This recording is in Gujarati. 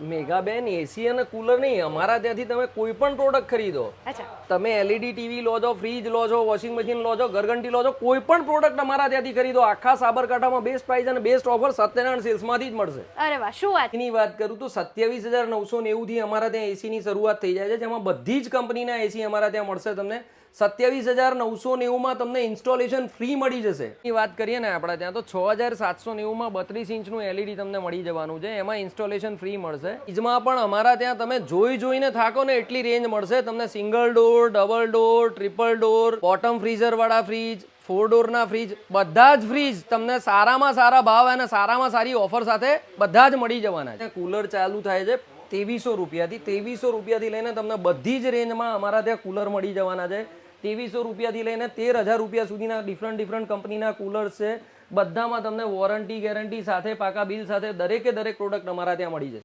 મેઘાબેન એસી અને કુલર નહીં અમારા ત્યાંથી તમે કોઈ પણ પ્રોડક્ટ ખરીદો. તમે એલઈડી ટીવી લો છો ફ્રીજ લો છો વોશિંગ મશીન લો છો ઘરઘંટી લો છો કોઈ પણ પ્રોડક્ટ અમારા ત્યાંથી ખરીદો. આખા સાબરકાંઠામાં બેસ્ટ પ્રાઇસ અને બેસ્ટ ઓફર સત્યનારાયણ સેલ્સમાંથી જ મળશે. અરે વાહ શું વાત. એની વાત કરું તો સત્યાવીસ હજાર નવસો નેવુંથી અમારા ત્યાં એસીની શરૂઆત થઈ જાય છે જેમાં બધી જ કંપનીના એસી અમારા ત્યાં મળશે તમને. સત્યાવીસ હજાર નવસો નેવુંમાં તમને ઇન્સ્ટોલેશન ફ્રી મળી જશે. એ વાત કરીએ ને આપણા ત્યાં તો છ હજાર સાતસો નેવુંમાં બત્રીસ ઇંચનું એલઈડી તમને મળી જવાનું છે. એમાં ઇન્સ્ટોલેશન ફ્રી મળશે. ફ્રીજમાં પણ અમારા ત્યાં તમે જોઈ જોઈને થાકો ને એટલી રેન્જ મળશે. તમને single door double door triple door bottom freezer વાળા ફ્રીજ ફોર ડોરના ફ્રીજ બધા જ ફ્રીજ તમને સારામાં સારા ભાવ અને સારામાં સારી ઓફર સાથે બધા જ મળી જવાના છે. કુલર ચાલુ થાય છે. ત્રેવીસો રૂપિયાથી ત્રેવીસો રૂપિયાથી લઈને તમને બધી જ રેન્જમાં અમારા ત્યાં કુલર મળી જવાના છે. ત્રેવીસો રૂપિયાથી લઈને તેર હજાર રૂપિયા સુધીના ડિફરન્ટ ડિફરન્ટ કંપનીના કુલર્સ છે. બધામાં તમને વોરંટી ગેરંટી સાથે પાકા બિલ સાથે દરેકે દરેક પ્રોડક્ટ અમારા ત્યાં મળી જશે.